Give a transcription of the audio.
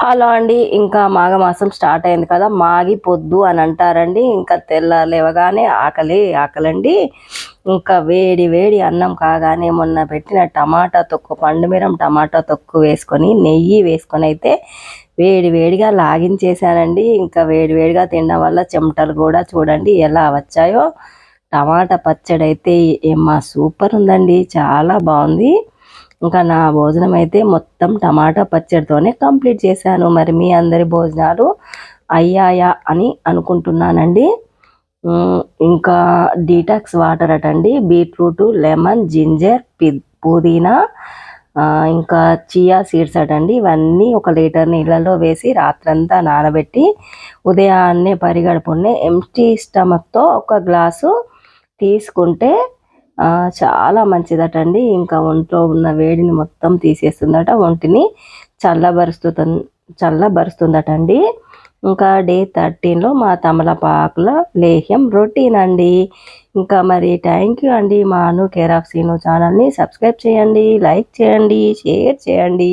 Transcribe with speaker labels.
Speaker 1: Hello అండి ఇంకా మాఘమాసం స్టార్ట్ అయింది కదా మాగి పొద్దు అని అంటారండి ఇంకా తెల్ల లేవగానే ఆకలి ఆకలండి. ఇంకా వేడి వేడి అన్నం కాగానే మొన్న పెట్టిన టమాటా తొక్కు పండుమిరం టమాటా తొక్కు వేసుకొని నెయ్యి వేసుకొని అయితే వేడి వేడిగా లాగించేసానండి ఇంకా వేడి వేడిగా తినడం వల్ల చెమటలు కూడా చూడండి ఎలా వచ్చాయో. టమాటా పచ్చడి అయితే ఏమా సూపర్ ఉందండి చాలా బాగుంది. ఇంకా నా భోజనం అయితే మొత్తం టమాటా పచ్చడితోనే కంప్లీట్ చేశాను. మరి మీ అందరి భోజనాలు అయ్యాయా అని అనుకుంటున్నానండి. ఇంకా డీటాక్స్ వాటర్ అటండి. బీట్రూట్ లెమన్ జింజర్ పుదీనా ఇంకా చియా సీడ్స్ అటండి. ఇవన్నీ ఒక లీటర్ నీళ్ళలో వేసి రాత్రంతా నానబెట్టి ఉదయాన్నే పరిగడుపునే ఎంటీ స్టమక్తో ఒక గ్లాసు తీసుకుంటే చాలా మంచిదట అండి ఇంకా ఒంట్లో ఉన్న వేడిని మొత్తం తీసేస్తుందట. ఒంటిని చల్లబరుస్తు అండి ఇంకా డే థర్టీన్లో మా తమలపాకుల లేహ్యం రొటీన్ అండి. ఇంకా మరి థ్యాంక్ యూ అండి. మా అను కేర్ ఆఫ్ సీను ఛానల్ని సబ్స్క్రైబ్ చేయండి లైక్ చేయండి షేర్ చేయండి.